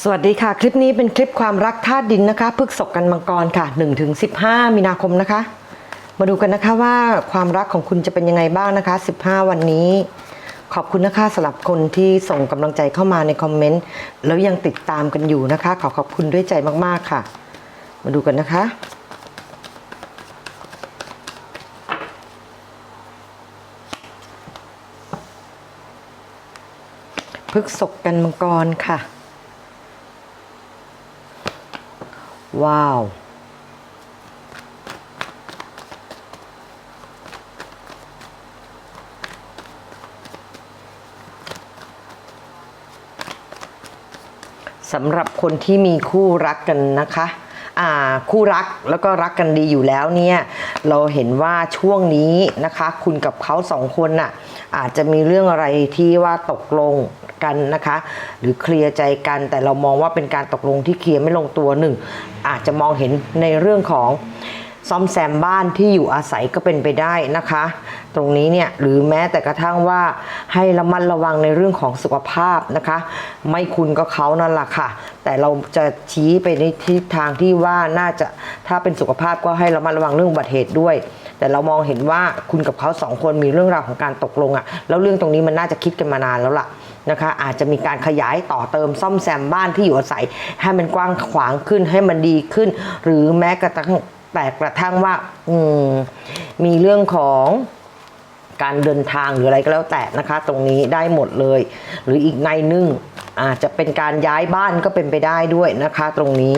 สวัสดีค่ะ คลิปนี้เป็นคลิปความรักธาตุดินนะคะ พฤกษกกันมังกรค่ะ1ถึง15มีนาคมนะคะ มาดูกันนะคะว่าความรักของคุณจะเป็นยังไงบ้างนะคะ 15 วันนี้ ขอบคุณนะคะสำหรับคนที่ส่งกำลังใจเข้ามาในคอมเมนต์แล้วยังติดตามกันอยู่นะคะ ขอขอบคุณด้วยใจมากๆค่ะ มาดูกันนะคะพฤกษกกันมังกรค่ะ ว้าว สำหรับคนที่มีคู่รักกันนะคะคู่รักแล้วก็รักกันดีอยู่แล้วเนี่ย เราเห็นว่าช่วงนี้นะคะ คุณกับเขาสองคนน่ะ อาจจะมีเรื่องอะไรที่ว่าตกลงกันนะคะ หรือเคลียร์ใจกันแต่เรามองว่าเป็นการตกลงที่เคลียร์ไม่ลงตัวหนึ่งอาจจะมองเห็นในเรื่องของซ่อมแซมบ้านที่อยู่อาศัยก็เป็นไปได้นะคะ ตรงนี้เนี่ยหรือแม้แต่กระทั่งว่าให้ระมัดระวังในเรื่องของสุขภาพนะคะ ไม่คุณก็เขานั่นแหละค่ะ แต่เราจะชี้ไปในทิศทางที่ว่าน่าจะถ้าเป็นสุขภาพก็ให้ระมัดระวังเรื่องอุบัติเหตุด้วย แต่เรามองเห็นว่าคุณกับเขาสองคนมีเรื่องราวของการตกลงอะ่ะแล้วเรื่องตรงนี้มันน่าจะคิดกันมานานแล้วล่ะนะคะ อาจจะมีการขยายต่อเติมซ่อมแซมบ้านที่อยู่อาศัย ให้มันกว้างขวางขึ้นให้มันดีขึ้น หรือแม้กระทั่งแต่กระทั่งว่าอืมมีเรื่องของการเดินทางหรืออะไรก็แล้วแต่นะคะ ตรงนี้ได้หมดเลย หรืออีกในนึง อาจจะเป็นการย้ายบ้านก็เป็นไปได้ด้วยนะคะ ตรงนี้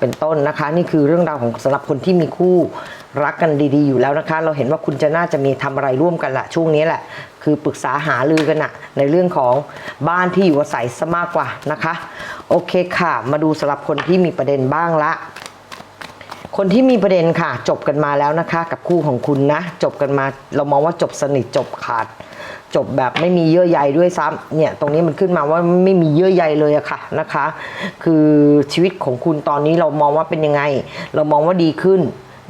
เป็นต้นนะคะ นี่คือเรื่องราวของสำหรับคนที่มีคู่รักกันดีๆ อยู่แล้วนะคะ เราเห็นว่าคุณจะน่าจะมีทำอะไรร่วมกันละช่วงนี้แหละ คือปรึกษาหารือกันอะในเรื่องของบ้านที่อยู่อาศัยซะมากกว่านะคะ โอเคค่ะ มาดูสำหรับคนที่มีประเด็นบ้างละคนที่มีประเด็นค่ะ จบกันมาแล้วนะคะ กับคู่ของคุณนะ จบกันมาเรามองว่าจบสนิทจบขาด จบแบบไม่มีเยื่อใยด้วยซ้ำเนี่ยตรงนี้มันขึ้นมาว่าไม่มีเยื่อใยเลยอะค่ะนะคะ คือชีวิตของคุณตอนนี้เรามองว่าเป็นยังไง เรามองว่าดีขึ้น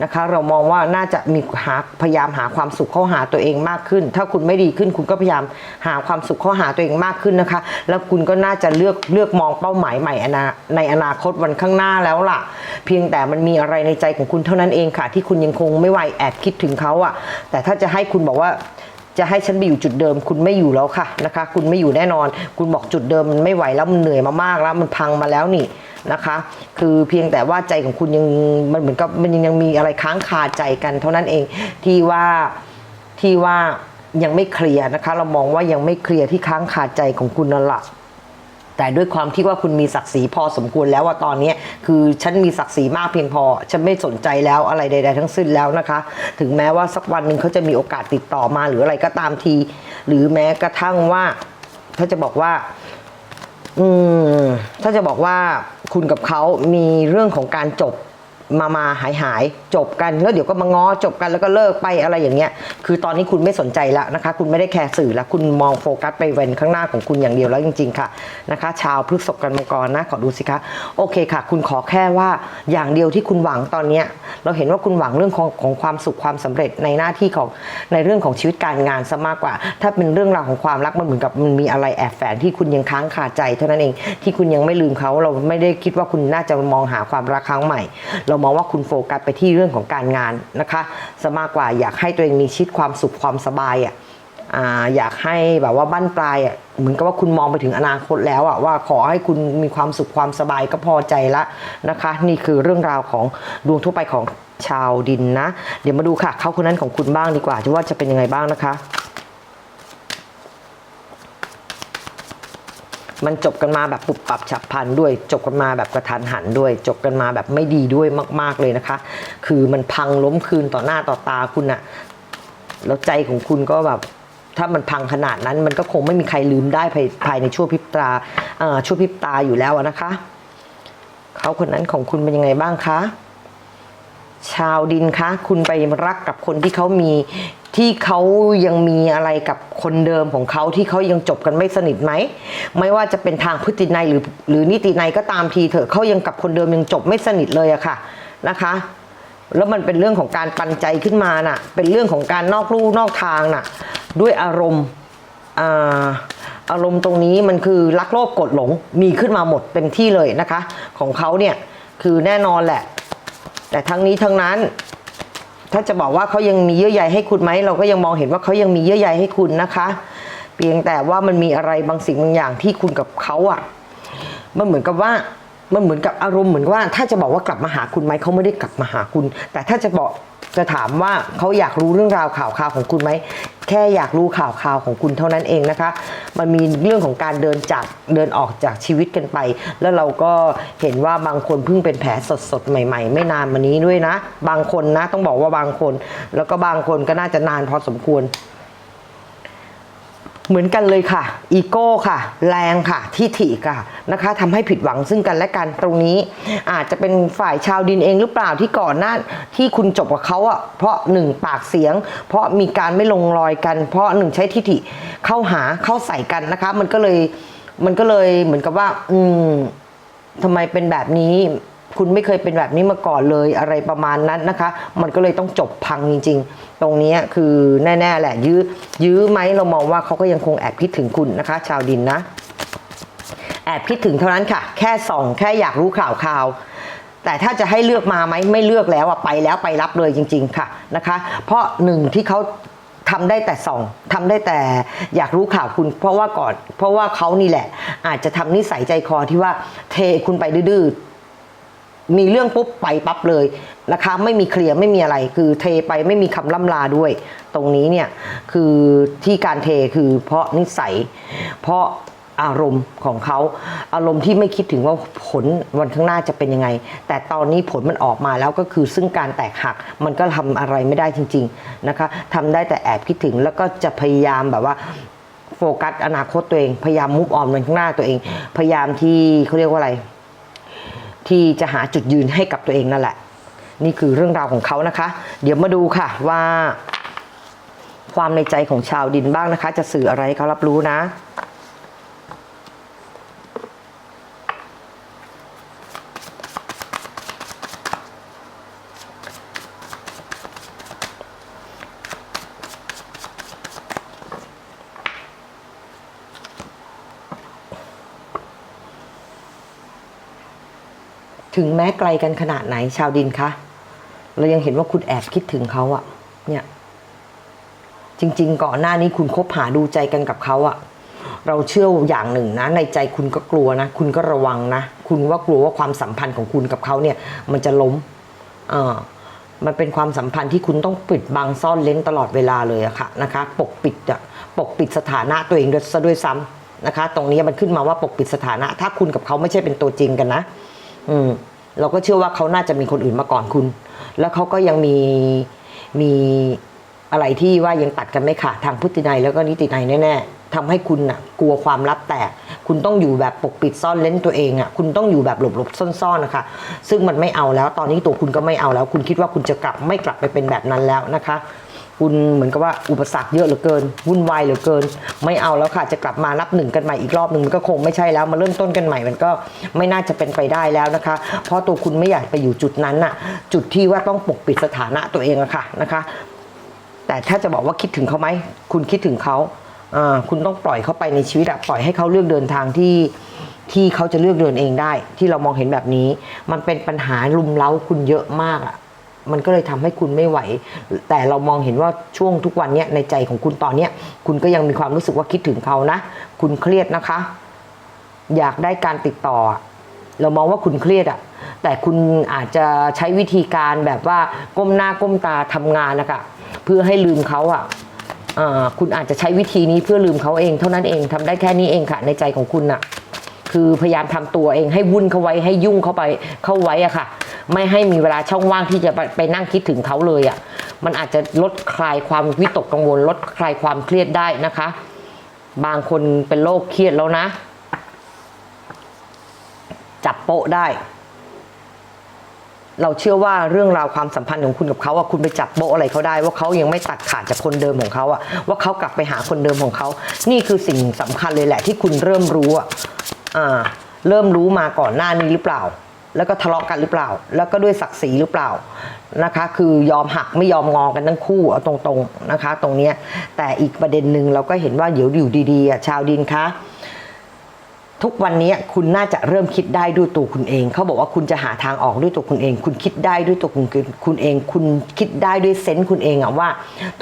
นะคะ เรามองว่าน่าจะมีหาพยายามหาความสุขเข้าหาตัวเองมากขึ้น ถ้าคุณไม่ดีขึ้นคุณก็พยายามหาความสุขเข้าหาตัวเองมากขึ้นนะคะ แล้วคุณก็น่าจะเลือกเลือกมองเป้าหมายใหม่อนาในอนาคตวันข้างหน้าแล้วล่ะ เพียงแต่มันมีอะไรในใจของคุณเท่านั้นเองค่ะ ที่คุณยังคงไม่ไหวแอบคิดถึงเขาอะแต่ถ้าจะให้คุณบอกว่า จะให้ฉันไปอยู่จุดเดิม คุณไม่อยู่แล้วค่ะนะคะ คุณไม่อยู่แน่นอน คุณบอกจุดเดิมมันไม่ไหวแล้วมันเหนื่อยมามากแล้วมันพังมาแล้วนี่นะคะ คือเพียงแต่ว่าใจของคุณยังมันเหมือนกับมันยังมีอะไรค้างคาใจกัน เท่านั้นเองที่ว่าที่ว่ายังไม่เคลียร์นะคะ เรามองว่ายังไม่เคลียร์ที่ค้างคาใจของคุณนั่นแหละ แต่ด้วยความที่ว่าคุณมีศักดิ์ศรีพอสมควรแล้วว่าตอนนี้คือฉันมีศักดิ์ศรีมากเพียงพอ ฉันไม่สนใจแล้วอะไรใด ๆ ทั้งสิ้นแล้วนะคะ ถึงแม้ว่าสักวันหนึ่งเขาจะมีโอกาสติดต่อมาหรืออะไรก็ตามที หรือแม้กระทั่งว่าถ้าจะบอกว่า อืมถ้าจะบอกว่าคุณกับเขามีเรื่องของการจบ มามาหายหายจบกันแล้วเดี๋ยวก็มาง้อจบกันแล้วก็เลิกไปอะไรอย่างเงี้ย คือตอนนี้คุณไม่สนใจแล้วนะคะ คุณไม่ได้แคร์สื่อแล้วคุณมองโฟกัสไปเวนข้างหน้าของคุณอย่างเดียวแล้วจริง ๆ ค่ะนะคะ ชาวพฤษกันมังกรนะขอดูสิคะโอเคค่ะ คุณขอแค่ว่าอย่างเดียวที่คุณหวังตอนเนี้ยเราเห็นว่าคุณหวังเรื่องของของความสุขความสำเร็จในหน้าที่ของในเรื่องของชีวิตการงานซะมากกว่า ถ้าเป็นเรื่องราวของความรักมันเหมือนกับมันมีอะไรแอบแฝงที่คุณยังค้างคาใจเท่านั้นเองที่คุณยังไม่ลืมเขาเราไม่ได้คิดว่าคุณน่าจะมองหาความรักครั้งใหม่เราามองว่าคุณโฟกัสไปที่เรื่องของการงานนะคะซะมากกว่าอยากให้ตัวเองมีชีวิตความสุขความสบายอะออยากให้แบบว่าบั้นปลายอะเหมือนกับว่าคุณมองไปถึงอนาคตแล้วอะว่าขอให้คุณมีความสุขความสบายก็พอใจละนะคะ นี่คือเรื่องราวของดวงทั่วไปของชาวดินนะ เดี๋ยวมาดูค่ะ เขาคนนั้นของคุณบ้างดีกว่าจะว่าจะเป็นยังไงบ้างนะคะ มันจบกันมาแบบปุบปับฉับพลันด้วย จบกันมาแบบกระทันหันด้วย จบกันมาแบบไม่ดีด้วยมาก ๆเลยนะคะ คือมันพังล้มคืนต่อหน้าต่อตาคุณอะแล้วใจของคุณก็แบบถ้ามันพังขนาดนั้น มันก็คงไม่มีใครลืมได้ภายภายในชั่วพริบตาชั่วพริบตาอยู่แล้วนะคะ เขาคนนั้นของคุณเป็นยังไงบ้างคะ ชาวดินคะคุณไปรักกับคนที่เขามีที่เขายังมีอะไรกับคนเดิมของเขาที่เขายังจบกันไม่สนิทไหม ไม่ว่าจะเป็นทางพฤตินัยหรือหรือนิตินัยก็ตามทีเถอะเขายังกับคนเดิมยังจบไม่สนิทเลยอะค่ะนะคะ แล้วมันเป็นเรื่องของการปันใจขึ้นมาน่ะ เป็นเรื่องของการนอกลู่นอกทางน่ะ ด้วยอารมณ์อาอารมณ์ตรงนี้มันคือรักโลภกดหลงมีขึ้นมาหมดเต็มที่เลยนะคะ ของเขาเนี่ยคือแน่นอนแหละ แต่ทั้งนี้ทั้งนั้น ถ้าจะบอกว่าเขายังมีเยื่อใยให้คุณไหมเราก็ยังมองเห็นว่าเขายังมีเยื่อใยให้คุณนะคะ เพียงแต่ว่ามันมีอะไรบางสิ่งบางอย่างที่คุณกับเขาอะมันเหมือนกับว่ามันเหมือนกับอารมณ์เหมือนว่า ถ้าจะบอกว่ากลับมาหาคุณไหมเขาไม่ได้กลับมาหาคุณ แต่ถ้าจะบอก จะถามว่าเขาอยากรู้เรื่องราวข่าวข่าวของคุณไหมแค่อยากรู้ข่าวข่าวของคุณเท่านั้นเองนะคะ มันมีเรื่องของการเดินจากเดินออกจากชีวิตกันไป แล้วเราก็เห็นว่าบางคนเพิ่งเป็นแผลสดสดๆใหม่ ๆ ไม่นานมานี้ด้วยนะ บางคนนะต้องบอกว่าบางคน แล้วก็บางคนก็น่าจะนานพอสมควร เหมือนกันเลยค่ะ อีโก้ค่ะ แรงค่ะที่ถิค่ะนะคะทำให้ผิดหวังซึ่งกันและกันตรงนี้ อาจจะเป็นฝ่ายชาวดินเองหรือเปล่าที่ก่อนหน้าที่คุณจบกับเขาอะเพราะหนึ่งปากเสียง เพราะมีการไม่ลงรอยกัน เพราะหนึ่งใช้ทิฐิเข้าหาเข้าใส่กันนะคะ มันก็เลยมันก็เลยเหมือนกับว่า อืมทำไมเป็นแบบนี้ คุณไม่เคยเป็นแบบนี้มาก่อนเลยอะไรประมาณนั้นนะคะ มันก็เลยต้องจบพังจริง ๆ ตรงนี้คือแน่ ๆ แหละ ยื้อยื้อไหมเรามองว่าเขาก็ยังคงแอบคิดถึงคุณนะคะ ชาวดินนะ แอบคิดถึงเท่านั้นค่ะ แค่ส่องแค่อยากรู้ข่าวข่าวแต่ถ้าจะให้เลือกมาไหมไม่เลือกแล้วอะไปแล้วไปรับเลยจริง ๆ ค่ะนะคะ เพราะหนึ่งที่เขาทำได้แต่ส่องทำได้แต่อยากรู้ข่าวคุณ เพราะว่าก่อน เพราะว่าเขานี่แหละ อาจจะทำนิสัยใจคอที่ว่าเทคุณไปดื้อ มีเรื่องปุ๊บไปปั๊บเลยนะคะไม่มีเคลียร์ไม่มีอะไร คือเทไปไม่มีคำล่ำลาด้วย ตรงนี้เนี่ยคือที่การเทคือเพราะนิสัย เพราะอารมณ์ของเขาอารมณ์ที่ไม่คิดถึงว่าผลวันข้างหน้าจะเป็นยังไง แต่ตอนนี้ผลมันออกมาแล้วก็คือซึ่งการแตกหักมันก็ทำอะไรไม่ได้จริง ๆนะคะทำได้แต่แอบคิดถึงแล้วก็จะพยายามแบบว่าโฟกัสอนาคตตัวเอง พยายามมุฟออนวันข้างหน้าตัวเอง พยายามที่เขาเรียกว่าอะไร ที่จะหาจุดยืนให้กับตัวเองนั่นแหละ นี่คือเรื่องราวของเขานะคะ เดี๋ยวมาดูค่ะว่า ความในใจของชาวดินบ้างนะคะ จะสื่ออะไรให้เขารับรู้นะ ถึงแม้ไกลกันขนาดไหนชาวดินคะเรายังเห็นว่าคุณแอบคิดถึงเขาอะเนี่ย จริง ๆ ก่อนหน้านี้คุณคบหาดูใจกันกับเขาอะเราเชื่ออย่างหนึ่งนะ ในใจคุณก็กลัวนะ คุณก็ระวังนะ คุณว่ากลัวว่าความสัมพันธ์ของคุณกับเขาเนี่ย มันจะล้มเออมันเป็นความสัมพันธ์ที่คุณต้องปิดบังซ่อนเล้นตลอดเวลาเลยอะค่ะนะคะ ปกปิดอะปกปิดสถานะตัวเองซะด้วยซ้ำนะคะ ตรงนี้มันขึ้นมาว่าปกปิดสถานะ ถ้าคุณกับเขาไม่ใช่เป็นตัวจริงกันนะ อืมเราก็เชื่อว่าเขาน่าจะมีคนอื่นมาก่อนคุณ แล้วเขาก็ยังมีมีอะไรที่ว่ายังตัดกันไม่ขาดทางพุทธินัยแล้วก็นิตินัยแน่ๆทำให้คุณน่ะ กลัวความลับแตก คุณต้องอยู่แบบปกปิดซ่อนเล้นตัวเองอะ คุณต้องอยู่แบบหลบๆซ่อนๆนะคะ ซึ่งมันไม่เอาแล้ว ตอนนี้ตัวคุณก็ไม่เอาแล้ว คุณคิดว่าคุณจะกลับไม่กลับไปเป็นแบบนั้นแล้วนะคะ คุณเหมือนกับว่าอุปสรรคเยอะเหลือเกินวุ่นวายเหลือเกิน ไม่เอาแล้วค่ะจะกลับมานับหนึ่งกันใหม่อีกรอบหนึ่งมันก็คงไม่ใช่แล้วมาเริ่มต้นกันใหม่มันก็ไม่น่าจะเป็นไปได้แล้วนะคะ เพราะตัวคุณไม่อยากไปอยู่จุดนั้นน่ะ จุดที่ว่าต้องปกปิดสถานะตัวเองอะค่ะนะคะ แต่ถ้าจะบอกว่าคิดถึงเขาไหมคุณคิดถึงเขาอ่าคุณต้องปล่อยเขาไปในชีวิตอะปล่อยให้เขาเลือกเดินทางที่ที่เขาจะเลือกเดินเองได้ ที่เรามองเห็นแบบนี้ มันเป็นปัญหาลุมเล้าคุณเยอะมากอะ มันก็เลยทำให้คุณไม่ไหว แต่เรามองเห็นว่าช่วงทุกวันเนี้ยในใจของคุณตอนเนี้ยคุณก็ยังมีความรู้สึกว่าคิดถึงเขานะ คุณเครียดนะคะ อยากได้การติดต่อ เรามองว่าคุณเครียดอะแต่คุณอาจจะใช้วิธีการแบบว่าก้มหน้าก้มตาทำงานนะคะเพื่อให้ลืมเขาอะอ่าคุณอาจจะใช้วิธีนี้เพื่อลืมเขาเอง เท่านั้นเองทำได้แค่นี้เองค่ะ ในใจของคุณน่ะคือพยายามทำตัวเองให้วุ่นเขาไว้ให้ยุ่งเข้าไปเข้าไว้อะค่ะ ไม่ให้มีเวลาช่องว่างที่จะไปไปนั่งคิดถึงเขาเลยอะมันอาจจะลดคลายความวิตกกังวล ลดคลายความเครียดได้นะคะ บางคนเป็นโรคเครียดแล้วนะ จับโปะได้ เราเชื่อว่าเรื่องราวความสัมพันธ์ของคุณกับเขาอะคุณไปจับโปะอะไรเขาได้ ว่าเขายังไม่ตัดขาดจากคนเดิมของเขาอะว่าเขากลับไปหาคนเดิมของเขา นี่คือสิ่งสำคัญเลยแหละที่คุณเริ่มรู้อะอ่า เริ่มรู้มาก่อนหน้านี้หรือเปล่า แล้วก็ทะเลาะกันหรือเปล่า แล้วก็ด้วยศักดิ์ศรีหรือเปล่านะคะ คือยอมหักไม่ยอมงอกันทั้งคู่เอาตรงๆนะคะ ตรงเนี้ยแต่อีกประเด็นหนึ่งเราก็เห็นว่าเดี๋ยวอยู่ดีๆชาวดินคะ ทุกวันนี้คุณน่าจะเริ่มคิดได้ด้วยตัวคุณเอง เขาบอกว่าคุณจะหาทางออกด้วยตัวคุณเอง คุณคิดได้ด้วยตัวคุณคุณเอง คุณคิดได้ด้วยเซนส์คุณเองอะว่า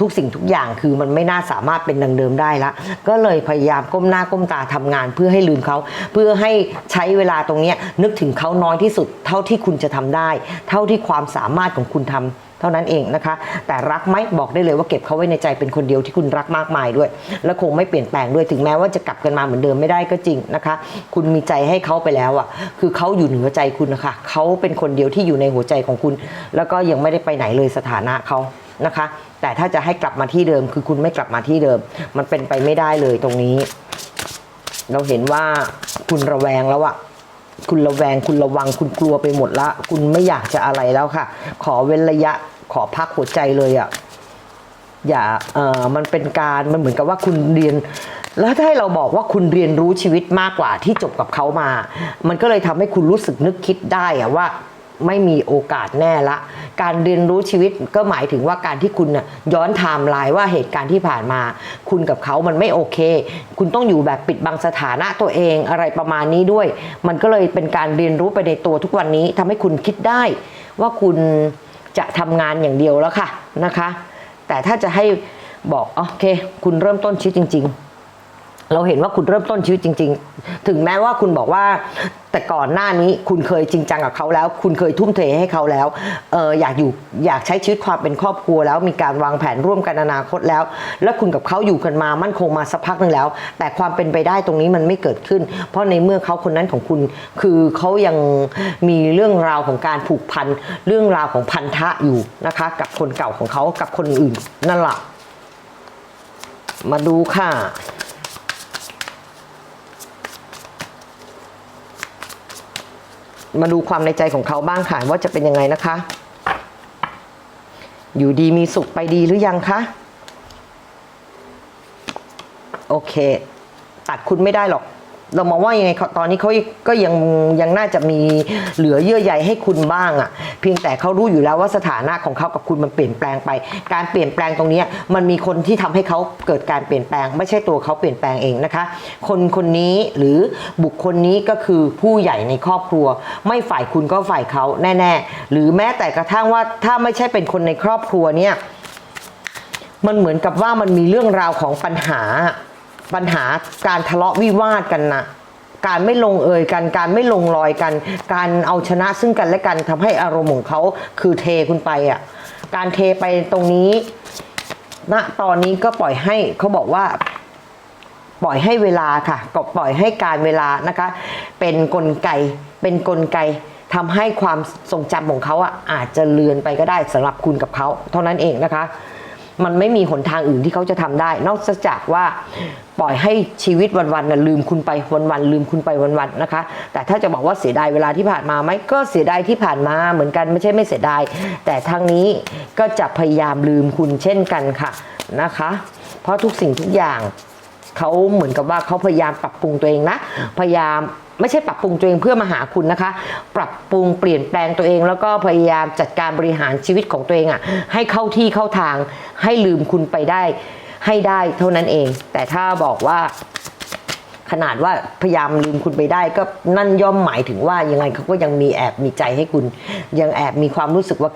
ทุกสิ่งทุกอย่างคือมันไม่น่าสามารถเป็นดังเดิมได้ละ ก็เลยพยายามก้มหน้าก้มตาทำงาน เพื่อให้ลืมเขา เพื่อให้ใช้เวลาตรงนี้นึกถึงเขาน้อยที่สุด เท่าที่คุณจะทำได้ เท่าที่ความสามารถของคุณทำ เท่านั้นเองนะคะ แต่รักไหมบอกได้เลยว่าเก็บเขาไว้ในใจเป็นคนเดียวที่คุณรักมากมายด้วย และคงไม่เปลี่ยนแปลงด้วยถึงแม้ว่าจะกลับกันมาเหมือนเดิมไม่ได้ก็จริงนะคะ คุณมีใจให้เขาไปแล้วอะคือเขาอยู่เหนือใจคุณนะคะเขาเป็นคนเดียวที่อยู่ในหัวใจของคุณ แล้วก็ยังไม่ได้ไปไหนเลยสถานะเขานะคะ แต่ถ้าจะให้กลับมาที่เดิม คือคุณไม่กลับมาที่เดิม มันเป็นไปไม่ได้เลยตรงนี้ เราเห็นว่าคุณระแวงแล้วอะ คุณระแวงคุณระวังคุณกลัวไปหมดละ คุณไม่อยากจะอะไรแล้วค่ะ ขอเว้นระยะขอพักหัวใจเลยอะอย่าเออมันเป็นการมันเหมือนกับว่าคุณเรียน แล้วถ้าให้เราบอกว่าคุณเรียนรู้ชีวิตมากกว่าที่จบกับเขามา มันก็เลยทำให้คุณรู้สึกนึกคิดได้อะว่า ไม่มีโอกาสแน่ละ การเรียนรู้ชีวิตก็หมายถึงว่าการที่คุณน่ะย้อนไทม์ไลน์ว่าเหตุการณ์ที่ผ่านมา คุณกับเขามันไม่โอเค คุณต้องอยู่แบบปิดบังสถานะตัวเองอะไรประมาณนี้ด้วย มันก็เลยเป็นการเรียนรู้ไปในตัวทุกวันนี้ทำให้คุณคิดได้ว่าคุณจะทำงานอย่างเดียวแล้วค่ะนะคะ แต่ถ้าจะให้บอกโอเค คุณเริ่มต้นชีวิตจริง ๆ เราเห็นว่าคุณเริ่มต้นชีวิตจริง ๆ ถึงแม้ว่าคุณบอกว่า แต่ก่อนหน้านี้คุณเคยจริงจังกับเขาแล้ว คุณเคยทุ่มเทให้เขาแล้วเอออยากอยู่อยากใช้ชีวิตความเป็นครอบครัวแล้วมีการวางแผนร่วมกันอนาคตแล้ว แล้วคุณกับเขาอยู่กันมามั่นคงมาสักพักหนึ่งแล้ว แต่ความเป็นไปได้ตรงนี้มันไม่เกิดขึ้น เพราะในเมื่อเขาคนนั้นของคุณ คือเขายังมีเรื่องราวของการผูกพันเรื่องราวของพันธะอยู่นะคะ กับคนเก่าของเขากับคนอื่นนั่นแหละมาดูค่ะ มาดูความในใจของเขาบ้างค่ะว่าจะเป็นยังไงนะคะ อยู่ดีมีสุขไปดีหรือยังคะโอเค ตัดคุณไม่ได้หรอก เรามองว่ายังไงตอนนี้เขาก็ยังยังน่าจะมีเหลือเยื่อใยให้คุณบ้างอะ่ะ เพียงแต่เขารู้อยู่แล้วว่าสถานะของเขากับคุณมันเปลี่ยนแปลงไป การเปลี่ยนแปลงตรงนี้มันมีคนที่ทำให้เขาเกิดการเปลี่ยนแปลง ไม่ใช่ตัวเขาเปลี่ยนแปลงเองนะคะ คนคนนี้หรือบุคคลนี้ก็คือผู้ใหญ่ในครอบครัว ไม่ฝ่ายคุณก็ฝ่ายเขาแน่ ๆ หรือแม้แต่กระทั่งว่าถ้าไม่ใช่เป็นคนในครอบครัวเนี่ยมันเหมือนกับว่ามันมีเรื่องราวของปัญหา ปัญหาการทะเลาะวิวาทกันนะการไม่ลงเอยกัน การไม่ลงรอยกัน การเอาชนะซึ่งกันและกันทำให้อารมณ์ของเขาคือเทคุณไปอะ การเทไปตรงนี้ณตอนนี้ก็ปล่อยให้เขาบอกว่า ปล่อยให้เวลาค่ะก็ปล่อยให้การเวลานะคะ เป็นนกลไก เป็นนกลไกทำให้ความทรงจำของเขาอะอาจจะเลือนไปก็ได้สำหรับคุณกับเขา เท่านั้นเองนะคะ มันไม่มีหนทางอื่นที่เขาจะทำได้ นอกจากว่าปล่อยให้ชีวิตวันๆน่ะลืมคุณไปวันๆลืมคุณไปวันๆนะคะ แต่ถ้าจะบอกว่าเสียดายเวลาที่ผ่านมาไหมก็เสียดายที่ผ่านมาเหมือนกันไม่ใช่ไม่เสียดายแต่ทางนี้ก็จะพยายามลืมคุณเช่นกันค่ะนะคะ เพราะทุกสิ่งทุกอย่างเขาเหมือนกับว่าเขาพยายามปรับปรุงตัวเองนะ พยายาม ไม่ใช่ปรับปรุงตัวเองเพื่อมาหาคุณนะคะ ปรับปรุงเปลี่ยนแปลงตัวเอง แล้วก็พยายามจัดการบริหารชีวิตของตัวเองอะ่ะให้เข้าที่เข้าทาง ให้ลืมคุณไปได้ ให้ได้เท่านั้นเอง แต่ถ้าบอกว่าขนาดว่าพยายามลืมคุณไปได้ก็นั่นย่อมหมายถึงว่ายังไงเขาก็ยังมีแอบมีใจให้คุณ ยังแอบมีความรู้สึกว่า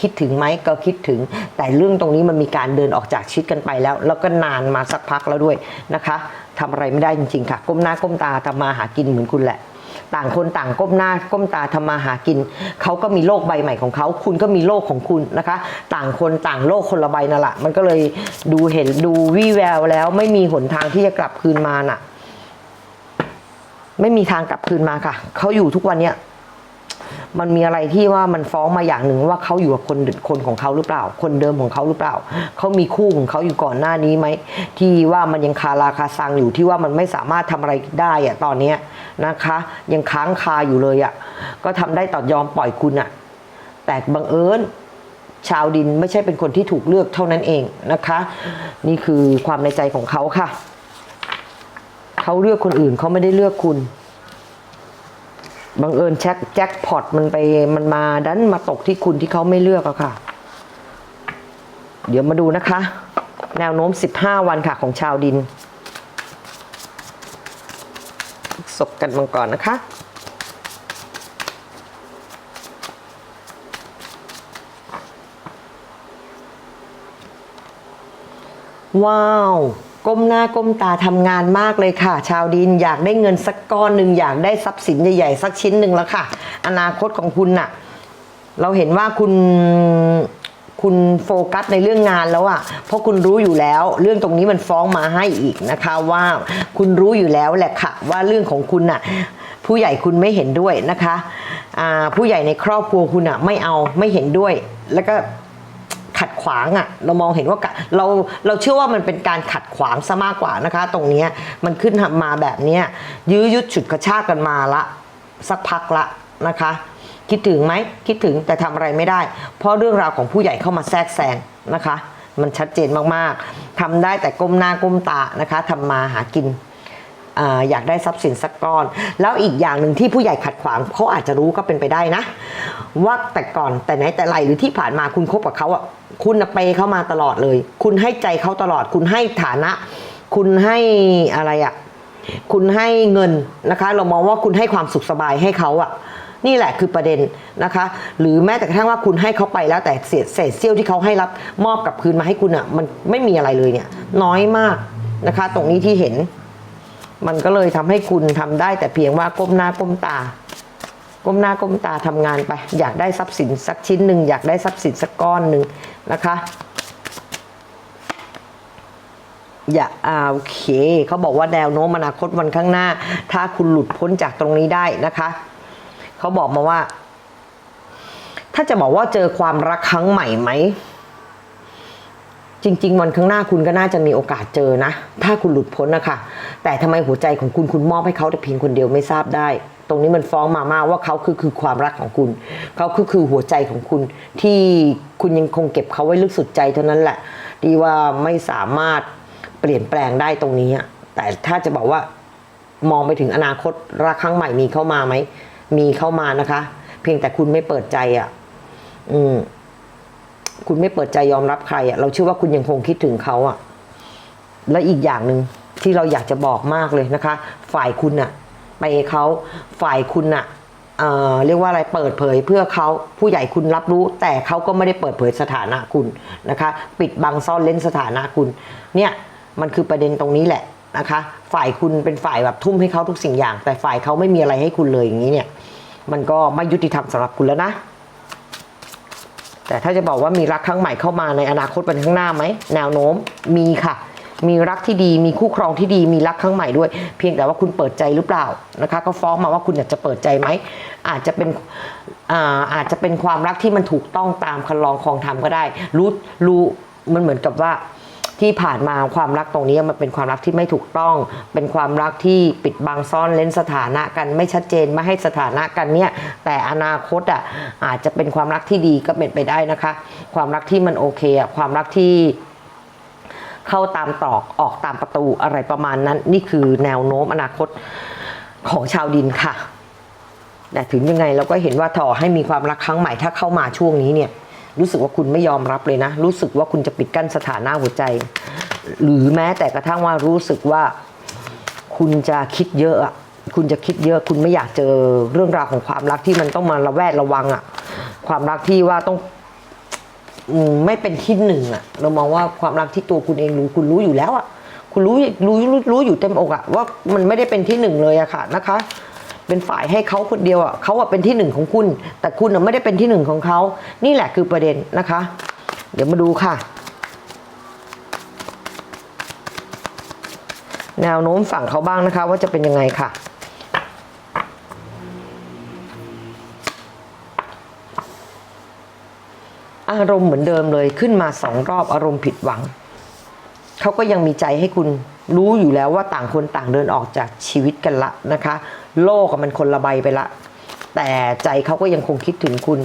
คิดถึงไหมก็คิดถึง แต่เรื่องตรงนี้มันมีการเดินออกจากชีวิตกันไปแล้ว แล้วก็นานมาสักพักแล้วด้วยนะคะทำอะไรไม่ได้จริงๆค่ะ ก้มหน้าก้มตาทำมาหากินเหมือนคุณแหละต่างคนต่างก้มหน้าก้มตาทำมาหากิน เขาก็มีโลกใบใหม่ของเขา คุณก็มีโลกของคุณนะคะ ต่างคนต่างโลกคนละใบนั่นแหละมันก็เลยดูเห็นดูวี่แววแล้ว ไม่มีหนทางที่จะกลับคืนมาน่ะ ไม่มีทางกลับคืนมาค่ะ เขาอยู่ทุกวันเนี้ย มันมีอะไรที่ว่ามันฟ้องมาอย่างหนึ่งว่าเขาอยู่กับคนคนของเขาหรือเปล่า คนเดิมของเขาหรือเปล่า เขามีคู่ของเขาอยู่ก่อนหน้านี้ไหมที่ว่ามันยังคาราคาซังอยู่ที่ว่ามันไม่สามารถทำอะไรได้อะตอนเนี้นะคะ ยังค้างคาอยู่เลยอะก็ทำได้ต่อยอมปล่อยคุณอะแต่บังเอิญชาวดินไม่ใช่เป็นคนที่ถูกเลือกเท่านั้นเองนะคะ นี่คือความในใจของเขาค่ะ เขาเลือกคนอื่นเขาไม่ได้เลือกคุณ บังเอิญแจ็คแจ็คพอตมันไปมันมาดันมาตกที่คุณที่เขาไม่เลือกอะค่ะ เดี๋ยวมาดูนะคะ แนวโน้ม 15 วันค่ะของชาวดินศพกันมังกรนะคะว้าว ก้มหน้าก้มตาทำงานมากเลยค่ะ ชาวดินอยากได้เงินสักก้อนหนึ่งอยากได้ทรัพย์สินใหญ่ๆสักชิ้นหนึ่งแล้วค่ะ อนาคตของคุณน่ะ เราเห็นว่าคุณคุณโฟกัสในเรื่องงานแล้วอะ่ะ เพราะคุณรู้อยู่แล้ว เรื่องตรงนี้มันฟ้องมาให้อีกนะคะว่าคุณรู้อยู่แล้วแหละค่ะ ว่าเรื่องของคุณน่ะ ผู้ใหญ่คุณไม่เห็นด้วยนะคะอ่าผู้ใหญ่ในครอบครัวคุณอะ ไม่เอาไม่เห็นด้วย แล้วก็ ขวางอะ่ะเรามองเห็นว่าเราเราเชื่อว่ามันเป็นการขัดขวางซะมากกว่านะคะ ตรงนี้มันขึ้นมาแบบนี้ยื้อยุดฉุดกระชากกันมาละสักพักละนะคะ คิดถึงไหมคิดถึงแต่ทำอะไรไม่ได้ เพราะเรื่องราวของผู้ใหญ่เข้ามาแทรกแซงนะคะ มันชัดเจนมากๆทำได้แต่ก้มหน้าก้มตานะคะทำมาหากิน อยากได้ทรัพย์สินสักก้อน แล้วอีกอย่างหนึ่งที่ผู้ใหญ่ขัดขวางเขาอาจจะรู้ก็เป็นไปได้นะ ว่าแต่ก่อนแต่ไหนแต่ไรหรือที่ผ่านมาคุณคบกับเขาอะคุณเปเขามาตลอดเลย คุณให้ใจเขาตลอด คุณให้ฐานะ คุณให้อะไรอะคุณให้เงินนะคะ เรามองว่าคุณให้ความสุขสบายให้เขาอะนี่แหละคือประเด็นนะคะ หรือแม้แต่กระทั่งว่าคุณให้เขาไปแล้วแต่เศษเศษเสี้ยวที่เขาให้รับมอบกลับคืนมาให้คุณอะมันไม่มีอะไรเลยเนี่ย น้อยมากนะคะ ตรงนี้ที่เห็น มันก็เลยทำให้คุณทำได้แต่เพียงว่าก้มหน้าก้มตา ก้มหน้าก้มตาทำงานไป อยากได้ทรัพย์สินสักชิ้นหนึ่งอยากได้ทรัพย์สินสักก้อนหนึ่งนะคะอย่าอ่าโอเคเขาบอกว่าแนวโน้มอนาคตวันข้างหน้า ถ้าคุณหลุดพ้นจากตรงนี้ได้นะคะเขาบอกมาว่า ถ้าจะบอกว่าเจอความรักครั้งใหม่ไหม จริง ๆ วันข้างหน้าคุณก็น่าจะมีโอกาสเจอนะ ถ้าคุณหลุดพ้นนะคะแต่ทำไมหัวใจของคุณคุณมอบให้เขาแต่เพียงคนเดียวไม่ทราบได้ ตรงนี้มันฟ้องมามากว่าเขาคือคือความรักของคุณ เขาคือคือหัวใจของคุณ ที่คุณยังคงเก็บเขาไว้ลึกสุดใจเท่านั้นแหละดีว่าไม่สามารถเปลี่ยนแปลงได้ตรงนี้แต่ถ้าจะบอกว่ามองไปถึงอนาคตรักครั้งใหม่มีเข้ามาไหมมีเข้ามานะคะ เพียงแต่คุณไม่เปิดใจอะ อืม คุณไม่เปิดใจยอมรับใครอะเราเชื่อว่าคุณยังคงคิดถึงเขาอะและอีกอย่างหนึ่งที่เราอยากจะบอกมากเลยนะคะ ฝ่ายคุณอะไปเขาฝ่ายคุณอะเอ่อเรียกว่าอะไรเปิดเผยเพื่อเขาผู้ใหญ่คุณรับรู้ แต่เขาก็ไม่ได้เปิดเผยสถานะคุณนะคะ ปิดบังซ่อนเล่นสถานะคุณ เนี่ยมันคือประเด็นตรงนี้แหละนะคะ ฝ่ายคุณเป็นฝ่ายแบบทุ่มให้เขาทุกสิ่งอย่าง แต่ฝ่ายเขาไม่มีอะไรให้คุณเลยอย่างนี้เนี่ย มันก็ไม่ยุติธรรมสำหรับคุณแล้วนะ แต่ถ้าจะบอกว่ามีรักครั้งใหม่เข้ามาในอนาคตเป็นข้างหน้าไหมแนวโน้มมีค่ะ มีรักที่ดี มีคู่ครองที่ดี มีรักครั้งใหม่ด้วย เพียงแต่ว่าคุณเปิดใจหรือเปล่านะคะ ก็ฟ้องมาว่าคุณอยากจะเปิดใจไหมอาจจะเป็นอาอาจจะเป็นความรักที่มันถูกต้องตามคันลองคองธรรมก็ได้ รู้รู้มันเหมือนกับว่า ที่ผ่านมาความรักตรงนี้มันเป็นความรักที่ไม่ถูกต้อง เป็นความรักที่ปิดบังซ่อนเล้นสถานะกันไม่ชัดเจนไม่ให้สถานะกันเนี่ยแต่อนาคตอะอาจจะเป็นความรักที่ดีก็เป็นไปได้นะคะ ความรักที่มันโอเคอะความรักที่เข้าตามตรอกออกตามประตูอะไรประมาณนั้น นี่คือแนวโน้มอนาคตของชาวดินค่ะ แต่ถึงยังไงเราก็เห็นว่าต่อให้มีความรักครั้งใหม่ถ้าเข้ามาช่วงนี้เนี่ย รู้สึกว่าคุณไม่ยอมรับเลยนะ รู้สึกว่าคุณจะปิดกั้นสถานะหัวใจ หรือแม้แต่กระทั่งว่ารู้สึกว่าคุณจะคิดเยอะอะคุณจะคิดเยอะ คุณไม่อยากเจอเรื่องราวของความรักที่มันต้องมาระแวดระวังอะความรักที่ว่าต้องไม่เป็นที่หนึ่งอะเรามองว่าความรักที่ตัวคุณเองรู้คุณรู้อยู่แล้วอะคุณรู้รู้รู้รู้อยู่เต็มอกอะว่ามันไม่ได้เป็นที่หนึ่งเลยอะค่ะนะคะ เป็นฝ่ายให้เขาคนเดียวอะเขาอะเป็นที่หนึ่งของคุณ แต่คุณอะไม่ได้เป็นที่หนึ่งของเขานี่แหละคือประเด็นนะคะ เดี๋ยวมาดูค่ะ แนวโน้มฝั่งเขาบ้างนะคะ ว่าจะเป็นยังไงค่ะอารมณ์เหมือนเดิมเลยขึ้นมาสองรอบอารมณ์ผิดหวัง เขาก็ยังมีใจให้คุณรู้อยู่แล้วว่าต่างคนต่างเดินออกจากชีวิตกันละนะคะ โลกมันคนละใบไปละ แต่ใจเขาก็ยังคงคิดถึงคุณ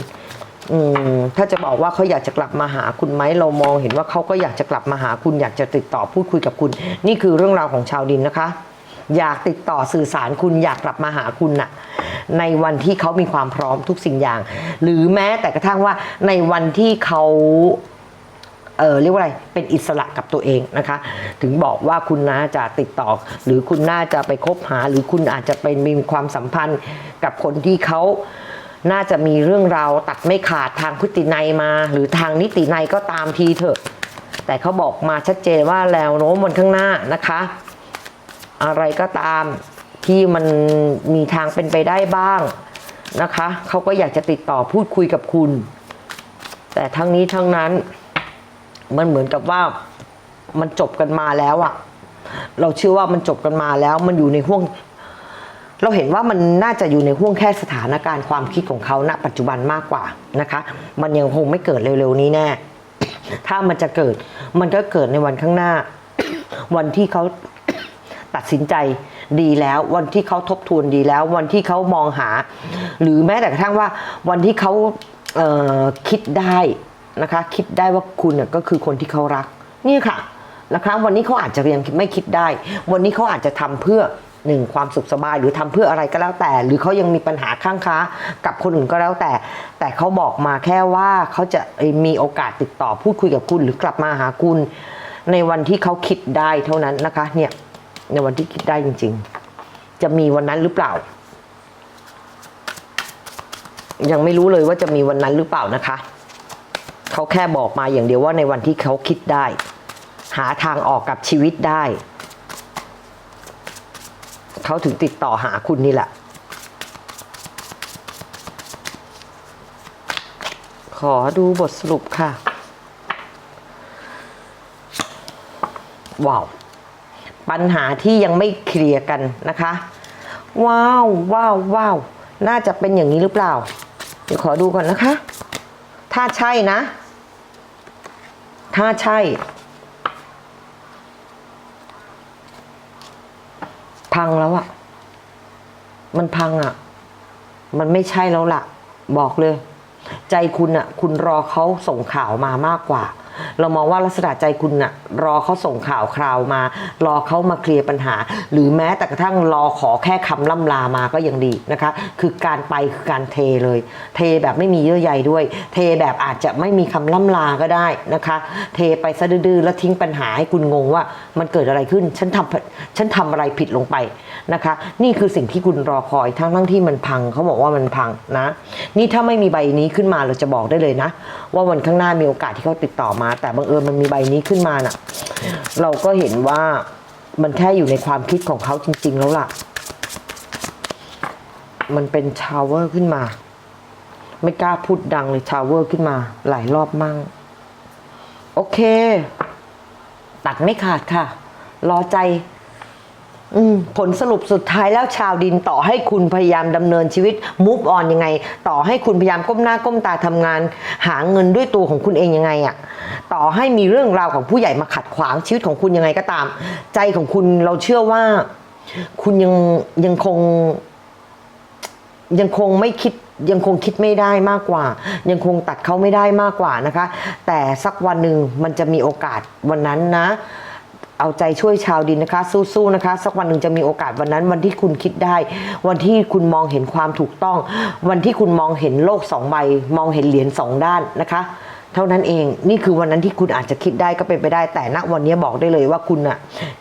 อืมถ้าจะบอกว่าเขาอยากจะกลับมาหาคุณไหมเรามองเห็นว่าเขาก็อยากจะกลับมาหาคุณ อยากจะติดต่อพูดคุยกับคุณ นี่คือเรื่องราวของชาวดินนะคะ อยากติดต่อสื่อสารคุณอยากกลับมาหาคุณน่ะ ในวันที่เขามีความพร้อมทุกสิ่งอย่าง หรือแม้แต่กระทั่งว่าในวันที่เขา เออเรียกว่าอะไรเป็นอิสระกับตัวเองนะคะ ถึงบอกว่าคุณน่าจะติดต่อ หรือคุณน่าจะไปคบหา หรือคุณอาจจะเป็นมีความสัมพันธ์กับคนที่เขาน่าจะมีเรื่องราวตัดไม่ขาดทางพฤตินัยมา หรือทางนิตินัยก็ตามทีเถอะ แต่เขาบอกมาชัดเจนว่าแล้วโน้มบนข้างหน้านะคะ อะไรก็ตามที่มันมีทางเป็นไปได้บ้างนะคะ เขาก็อยากจะติดต่อพูดคุยกับคุณ แต่ทั้งนี้ทั้งนั้น มันเหมือนกับว่ามันจบกันมาแล้วอะเราเชื่อว่ามันจบกันมาแล้ว มันอยู่ในห่วง เราเห็นว่ามันน่าจะอยู่ในห่วงแค่สถานการณ์ความคิดของเขาณ ปัจจุบันมากกว่านะคะ มันยังคงไม่เกิดเร็วๆนี้แน่ ถ้ามันจะเกิด มันก็เกิดในวันข้างหน้า วันที่เขาตัดสินใจดีแล้ว วันที่เขาทบทวนดีแล้ว วันที่เขามองหา หรือแม้แต่กระทั่งว่า วันที่เขาเคิดได้ นะคะ คิดได้ว่าคุณน่ะก็คือคนที่เขารัก นี่ค่ะนะคะ วันนี้เขาอาจจะยังไม่คิดได้ วันนี้เขาอาจจะทำเพื่อหนึ่งความสุขสบายหรือทำเพื่ออะไรก็แล้วแต่ หรือเขายังมีปัญหาข้างค้า กับคนอื่นก็แล้วแต่ แต่เขาบอกมาแค่ว่าเขาจะมีโอกาสติดต่อพูดคุยกับคุณหรือกลับมาหาคุณ ในวันที่เขาคิดได้เท่านั้นนะคะ เนี่ยในวันที่คิดได้จริง ๆ จะมีวันนั้นหรือเปล่า ยังไม่รู้เลยว่าจะมีวันนั้นหรือเปล่านะคะ เขาแค่บอกมาอย่างเดียวว่าในวันที่เขาคิดได้ หาทางออกกับชีวิตได้ เขาถึงติดต่อหาคุณนี่แหละขอดูบทสรุปค่ะ ว้าว ปัญหาที่ยังไม่เคลียร์กันนะคะ ว้าวว้าวว้าวน่าจะเป็นอย่างนี้หรือเปล่า เดี๋ยวขอดูก่อนนะคะ ถ้าใช่นะ ถ้าใช่ พังแล้วอะมันพังอะมันไม่ใช่แล้วล่ะ บอกเลย ใจคุณอะคุณรอเขาส่งข่าวมามากกว่า เรามองว่าลักษณะใจคุณอะรอเขาส่งข่าวคราวมา รอเขามาเคลียร์ปัญหา หรือแม้แต่กระทั่งรอขอแค่คำล่ำลามาก็ยังดีนะคะ คือการไปคือการเทเลย เทแบบไม่มีเยื่อใยด้วย เทแบบอาจจะไม่มีคำล่ำลาก็ได้นะคะ เทไปซะดื้อแล้วทิ้งปัญหาให้คุณงงว่ามันเกิดอะไรขึ้นฉันทำฉันทำอะไรผิดลงไปนะคะ นี่คือสิ่งที่คุณรอคอยทั้งทั้งที่มันพังเขาบอกว่ามันพังนะ นี่ถ้าไม่มีใบนี้ขึ้นมาเราจะบอกได้เลยนะ ว่าวันข้างหน้ามีโอกาสที่เขาติดต่อมาแต่แต่บังเอิญมันมีใบนี้ขึ้นมาน่ะ เราก็เห็นว่ามันแค่อยู่ในความคิดของเขาจริง ๆ แล้วล่ะ มันเป็นชาวเวอร์ขึ้นมา ไม่กล้าพูดดังเลยชาวเวอร์ขึ้นมา หลายรอบมั่ง โอเค ตัดไม่ขาดค่ะ รอใจ อืมผลสรุปสุดท้ายแล้วชาวดินต่อให้คุณพยายามดำเนินชีวิต move on ยังไง ต่อให้คุณพยายามก้มหน้าก้มตาทำงาน หาเงินด้วยตัวของคุณเองยังไงอะต่อให้มีเรื่องราวของผู้ใหญ่มาขัดขวางชีวิตของคุณยังไงก็ตาม ใจของคุณเราเชื่อว่า คุณยังยังคง ยังคงไม่คิดยังคงคิดไม่ได้มากกว่า ยังคงตัดเขาไม่ได้มากกว่านะคะ แต่สักวันหนึ่งมันจะมีโอกาสวันนั้นนะ เอาใจช่วยชาวดินนะคะ สู้ๆนะคะ สักวันหนึ่งจะมีโอกาสวันนั้น วันที่คุณคิดได้ วันที่คุณมองเห็นความถูกต้อง วันที่คุณมองเห็นโลกสองใบ มองเห็นเหรียญสองด้านนะคะเท่านั้นเองนี่คือวันนั้นที่คุณอาจจะคิดได้ก็เป็นไปได้ แต่ณวันนี้บอกได้เลยว่าคุณอะ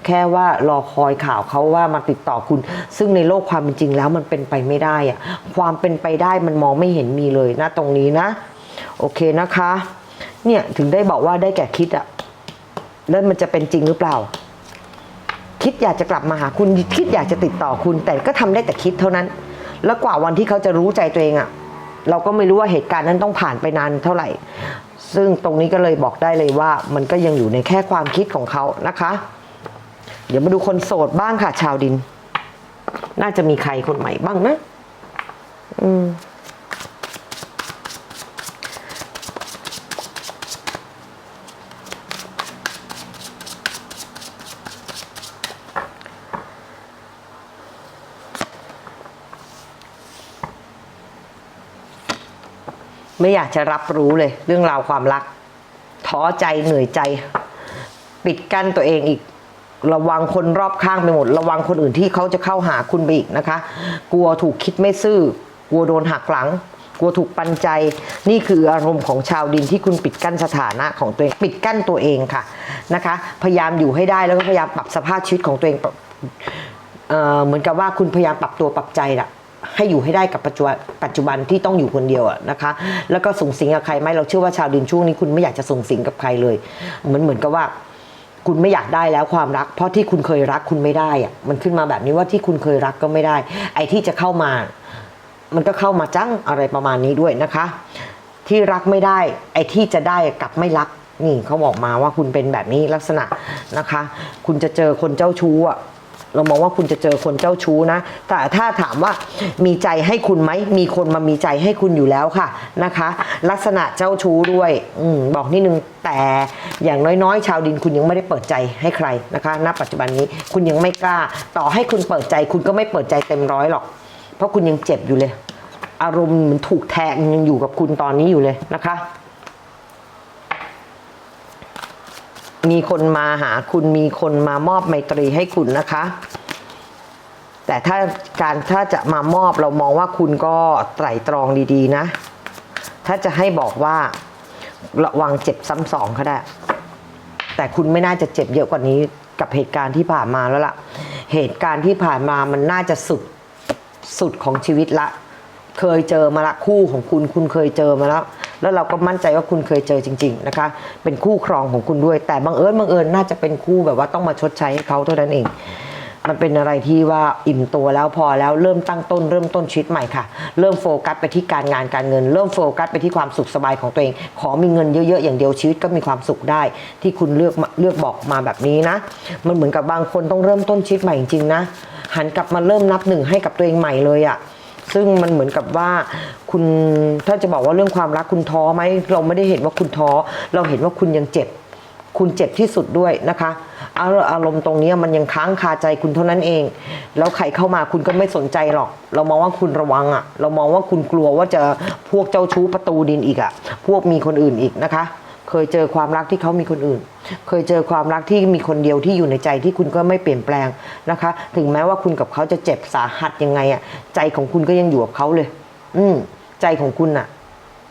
แค่ว่ารอคอยข่าวเขาว่ามาติดต่อคุณ ซึ่งในโลกความเป็นจริงแล้วมันเป็นไปไม่ได้อะความเป็นไปได้มันมองไม่เห็นมีเลยนะตรงนี้นะ โอเคนะคะ เนี่ยถึงได้บอกว่าได้แก่คิดอะ แล้วมันจะเป็นจริงหรือเปล่า คิดอยากจะกลับมาหาคุณคิดอยากจะติดต่อคุณ แต่ก็ทำได้แต่คิดเท่านั้น แล้วกว่าวันที่เขาจะรู้ใจตัวเองอะ เราก็ไม่รู้ว่าเหตุการณ์นั้นต้องผ่านไปนานเท่าไหร่ ซึ่งตรงนี้ก็เลยบอกได้เลยว่า มันก็ยังอยู่ในแค่ความคิดของเขานะคะ เดี๋ยวมาดูคนโสดบ้างค่ะ ชาวดิน น่าจะมีใครคนใหม่บ้างนะ อืม ไม่อยากจะรับรู้เลย เรื่องราวความรัก ท้อใจเหนื่อยใจ ปิดกั้นตัวเองอีก ระวังคนรอบข้างไปหมด ระวังคนอื่นที่เขาจะเข้าหาคุณไปอีกนะคะ กลัวถูกคิดไม่ซื่อกลัวโดนหักหลังกลัวถูกปันใจนี่คืออารมณ์ของชาวดินที่คุณปิดกั้นสถานะของตัวเองปิดกั้นตัวเองค่ะนะคะ พยายามอยู่ให้ได้แล้วก็พยายามปรับสภาพชีวิตของตัวเองเอเหมือนกับว่าคุณพยายามปรับตัวปรับใจอะ ให้อยู่ให้ได้กับปัจจุบันปัจจุบันที่ต้องอยู่คนเดียวอะนะคะ แล้วก็ส่งสิงกับใครไหมเราเชื่อว่าชาวดินช่วงนี้คุณไม่อยากจะส่งสิงกับใครเลยเหมือนเหมือนกับว่าคุณไม่อยากได้แล้วความรัก เพราะที่คุณเคยรักคุณไม่ได้อะมันขึ้นมาแบบนี้ว่าที่คุณเคยรักก็ไม่ได้ ไอ้ที่จะเข้ามา มันก็เข้ามาจังอะไรประมาณนี้ด้วยนะคะ ที่รักไม่ได้ ไอ้ที่จะได้กลับไม่รักนี่เขาบอกมาว่าคุณเป็นแบบนี้ลักษณะนะคะ คุณจะเจอคนเจ้าชู้อะ เรามองว่าคุณจะเจอคนเจ้าชู้นะ แต่ถ้าถามว่ามีใจให้คุณไหม มีคนมามีใจให้คุณอยู่แล้วค่ะนะคะ ลักษณะเจ้าชู้ด้วยอมบอกนิดนึงแต่อย่างน้อยๆ ชาวดินคุณยังไม่ได้เปิดใจให้ใครนะคะ ณ ปัจจุบันนี้คุณยังไม่กล้า ต่อให้คุณเปิดใจ คุณก็ไม่เปิดใจเต็มร้อยหรอก เพราะคุณยังเจ็บอยู่เลย อารมณ์เหมือนถูกแทงยังอยู่กับคุณตอนนี้อยู่เลยนะคะ มีคนมาหาคุณมีคนมามอบไมตรีให้คุณนะคะ แต่ถ้าการถ้าจะมามอบเรามองว่าคุณก็ไตร่ตรองดีๆนะ ถ้าจะให้บอกว่าระวังเจ็บซ้ำสองก็ได้ แต่คุณไม่น่าจะเจ็บเยอะกว่านี้กับเหตุการณ์ที่ผ่านมาแล้วล่ะ เหตุการณ์ที่ผ่านมามันน่าจะสุดสุดของชีวิตละ เคยเจอมาละคู่ของคุณ คุณเคยเจอมาแล้ว แล้วเราก็มั่นใจว่าคุณเคยเจอจริง ๆนะคะ เป็นคู่ครองของคุณด้วย แต่บังเอิญบังเอิญน่าจะเป็นคู่แบบว่าต้องมาชดใช้ให้เขาเท่านั้นเอง มันเป็นอะไรที่ว่าอิ่มตัวแล้วพอแล้วเริ่มตั้งต้นเริ่มต้นชีวิตใหม่ค่ะ เริ่มโฟกัสไปที่การงานการเงิน เริ่มโฟกัสไปที่ความสุขสบายของตัวเอง ขอมีเงินเยอะๆอย่างเดียวชีวิตก็มีความสุขได้ ที่คุณเลือกเลือกบอกมาแบบนี้นะ มันเหมือนกับบางคนต้องเริ่มต้นชีวิตใหม่จริงๆนะหันกลับมาเริ่มนับหนึ่งให้กับตัวเองใหม่เลยอะ ซึ่งมันเหมือนกับว่าคุณถ้าจะบอกว่าเรื่องความรักคุณท้อไหมเราไม่ได้เห็นว่าคุณท้อ เราเห็นว่าคุณยังเจ็บ คุณเจ็บที่สุดด้วยนะคะอารอารมณ์ตรงนี้มันยังค้างคาใจคุณเท่านั้นเอง แล้วใครเข้ามาคุณก็ไม่สนใจหรอก เรามองว่าคุณระวังอะ่ะ เรามองว่าคุณกลัวว่าจะพวกเจ้าชู้ประตูดินอีกอะ่ะ พวกมีคนอื่นอีกนะคะ เคยเจอความรักที่เขามีคนอื่น เคยเจอความรักที่มีคนเดียวที่อยู่ในใจที่คุณก็ไม่เปลี่ยนแปลงนะคะ ถึงแม้ว่าคุณกับเขาจะเจ็บสาหัสยังไงอะ่ะ ใจของคุณก็ยังอยู่กับเขาเลย อืมใจของคุณอะ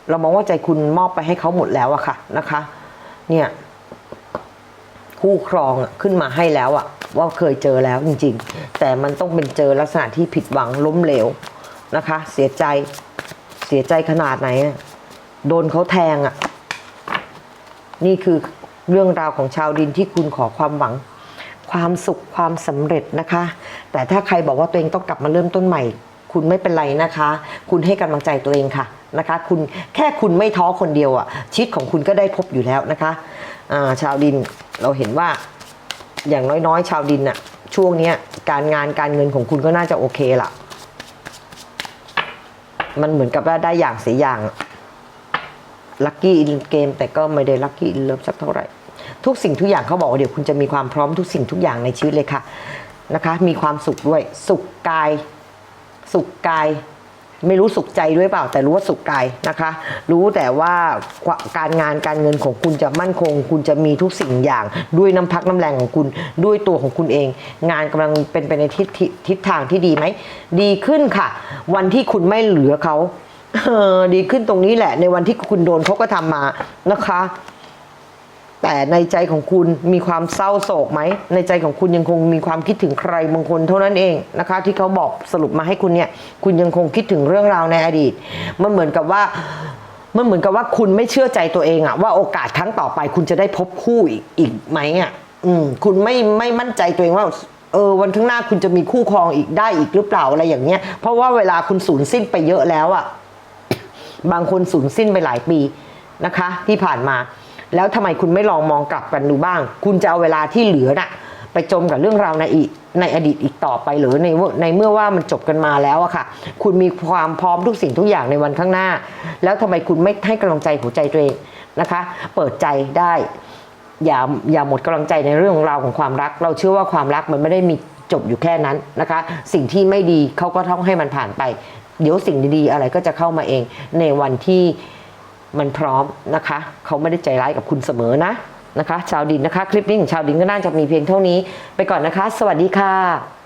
เรามองว่าใจคุณมอบไปให้เขาหมดแล้วอะค่ะนะคะ เนี่ย คู่ครองอะขึ้นมาให้แล้วอะว่าเคยเจอแล้วจริง ๆ แต่มันต้องเป็นเจอลักษณะที่ผิดหวังล้มเหลวนะคะ เสียใจเสียใจขนาดไหนอะโดนเขาแทงอะ นี่คือเรื่องราวของชาวดินที่คุณขอความหวัง ความสุขความสำเร็จนะคะ แต่ถ้าใครบอกว่าตัวเองต้องกลับมาเริ่มต้นใหม่ คุณไม่เป็นไรนะคะ คุณให้กำลังใจตัวเองค่ะนะคะ คุณแค่คุณไม่ท้อคนเดียวอะ่ะชีวิตของคุณก็ได้พบอยู่แล้วนะคะาชาวดินเราเห็นว่าอย่างน้อยๆ ชาวดินอะ่ะช่วงนี้การงานการเงินของคุณก็น่าจะโอเคละมันเหมือนกับว่าได้อย่างเสียอย่าง ลัคกี้อินเกมแต่ก็ไม่ได้ลัคกี้อินเลิฟสักเท่าไหร่ ทุกสิ่งทุกอย่างเขาบอกว่าเดี๋ยวคุณจะมีความพร้อมทุกสิ่งทุกอย่างในชีวิตเลยค่ะนะคะ มีความสุขด้วย สุขกาย สุขกาย ไม่รู้สุขใจด้วยเปล่า แต่รู้ว่าสุขกายนะคะ รู้แต่ว่าการงานการเงินของคุณจะมั่นคง คุณจะมีทุกสิ่งอย่าง ด้วยน้ำพักน้ำแรงของคุณ ด้วยตัวของคุณเอง งานกำลังเป็นไปในทิศทททางที่ดีไหม ดีขึ้นค่ะ วันที่คุณไม่เหลือเขา ดีขึ้นตรงนี้แหละ ในวันที่คุณโดนเขาก็ทำมานะคะ แต่ในใจของคุณมีความเศร้าโศกไหม ในใจของคุณยังคงมีความคิดถึงใครบางคนเท่านั้นเองนะคะ ที่เขาบอกสรุปมาให้คุณเนี่ย คุณยังคงคิดถึงเรื่องราวในอดีต มันเหมือนกับว่ามันเหมือนกับว่าคุณไม่เชื่อใจตัวเองอะว่าโอกาสครั้งต่อไป คุณจะได้พบคู่อีกอีกไหมอะอืมคุณไม่ไม่มั่นใจตัวเองว่าเออวันข้างหน้าคุณจะมีคู่ครองอีกได้อีกหรือเปล่าอะไรอย่างเงี้ยเพราะว่าเวลาคุณสูญสิ้นไปเยอะแล้วอะ บางคนสูญสิ้นไปหลายปีนะคะ ที่ผ่านมา แล้วทำไมคุณไม่ลองมองกลับกันดูบ้าง คุณจะเอาเวลาที่เหลือน่ะไปจมกับเรื่องราวในอีกในอดีตอีกต่อไปหรือในเมื่อในเมื่อว่ามันจบกันมาแล้วอะค่ะ คุณมีความพร้อมทุกสิ่งทุกอย่างในวันข้างหน้า แล้วทำไมคุณไม่ให้กำลังใจหัวใจตัวเองนะคะ เปิดใจได้อย่าอย่าหมดกำลังใจในเรื่องของราวของความรัก เราเชื่อว่าความรักมันไม่ได้มีจบอยู่แค่นั้นนะคะ สิ่งที่ไม่ดีเขาก็ต้องให้มันผ่านไป เดี๋ยวสิ่งดีๆ อะไรก็จะเข้ามาเอง ในวันที่มันพร้อมนะคะ เขาไม่ได้ใจร้ายกับคุณเสมอนะนะคะ ชาวดินนะคะ คลิปนี้ของชาวดินก็น่าจะมีเพียงเท่านี้ ไปก่อนนะคะ สวัสดีค่ะ